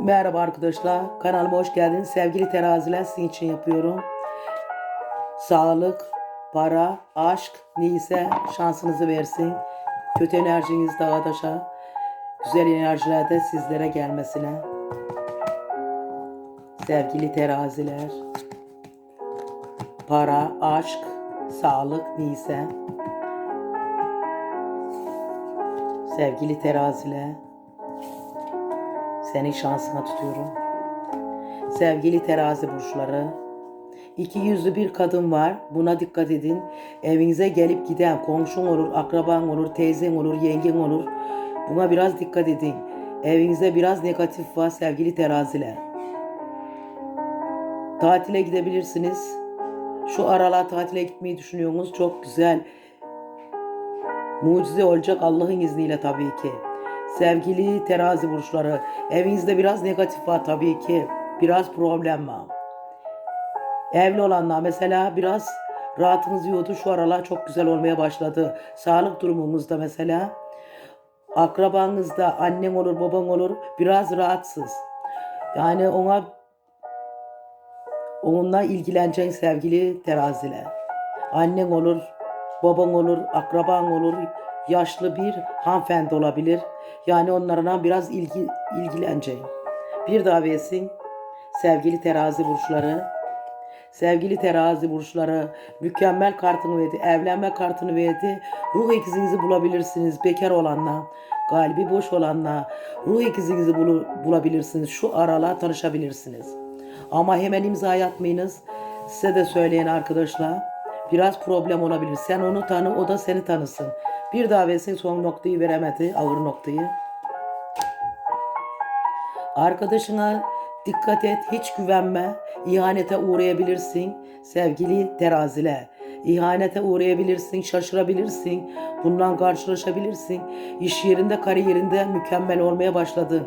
Merhaba arkadaşlar. Kanalıma hoş geldiniz. Sevgili teraziler sizin için yapıyorum. Sağlık, para, aşk neyse şansınızı versin. Kötü enerjiniz dağa taşa. Güzel enerjiler de sizlere gelmesine. Sevgili teraziler. Para, aşk, sağlık neyse. Sevgili teraziler. Senin şansına tutuyorum. Sevgili terazi burçları. İki yüzlü bir kadın var. Buna dikkat edin. Evinize gelip giden komşun olur, akraban olur, teyzen olur, yengen olur. Buna biraz dikkat edin. Evinize biraz negatif var sevgili teraziler. Tatile gidebilirsiniz. Şu aralar tatile gitmeyi düşünüyorsunuz. Çok güzel. Mucize olacak Allah'ın izniyle tabii ki. Sevgili terazi burçları, evinizde biraz negatif var tabii ki. Biraz problem var. Evli olanlar mesela biraz rahatınız yiyordu. Şu aralar çok güzel olmaya başladı. Sağlık durumunuzda mesela akrabanızda annen olur baban olur biraz rahatsız. Yani ona onunla ilgileneceksin sevgili teraziler. Annen olur, baban olur, akraban olur, yaşlı bir hanımefendi olabilir. Yani onlarla biraz ilgi, ilgileneceksin. Bir daha versin sevgili terazi burçları. Sevgili terazi burçları mükemmel kartını verdi. Evlenme kartını verdi. Ruh ikizinizi bulabilirsiniz. Bekar olanla, kalbi boş olanla ruh ikizinizi bulu- bulabilirsiniz. Şu aralar tanışabilirsiniz. Ama hemen imza atmayınız. Size de söyleyen arkadaşlar biraz problem olabilir. Sen onu tanı, o da seni tanısın. Bir daha versin son noktayı veremedi, ağır noktayı. Arkadaşına dikkat et, hiç güvenme. İhanete uğrayabilirsin sevgili teraziler. İhanete uğrayabilirsin, şaşırabilirsin. Bundan karşılaşabilirsin. İş yerinde, kariyerinde mükemmel olmaya başladın.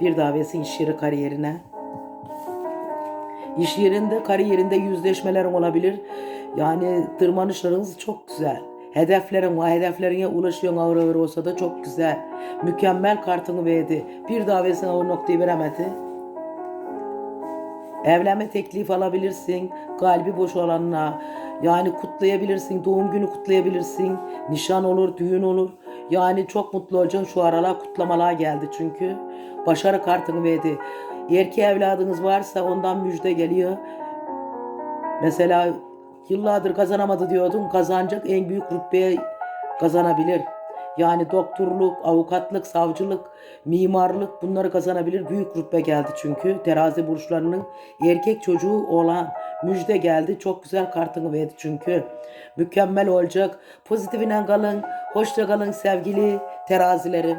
Bir daha versin iş yeri kariyerine. İş yerinde, kariyerinde yüzleşmelerin olabilir. Yani tırmanışlarınız çok güzel. Hedeflerin var, hedeflerine ulaşıyorsun ağır ağır olsa da çok güzel. Mükemmel kartını verdi. Bir daha versin o noktayı veremedi. Evlenme teklif alabilirsin. Kalbi boş olanla. Yani kutlayabilirsin. Doğum günü kutlayabilirsin. Nişan olur, düğün olur. Yani çok mutlu olacaksın. Şu aralar kutlamalar geldi çünkü. Başarı kartını verdi. Erkeği evladınız varsa ondan müjde geliyor. Mesela yıllardır kazanamadı diyordum. Kazanacak en büyük rütbeye kazanabilir. Yani doktorluk, avukatlık, savcılık, mimarlık bunları kazanabilir. Büyük rütbe geldi çünkü. Terazi burçlarının erkek çocuğu olan müjde geldi. Çok güzel kartını verdi çünkü. Mükemmel olacak. Pozitifine kalın. Hoşça kalın sevgili terazilerim.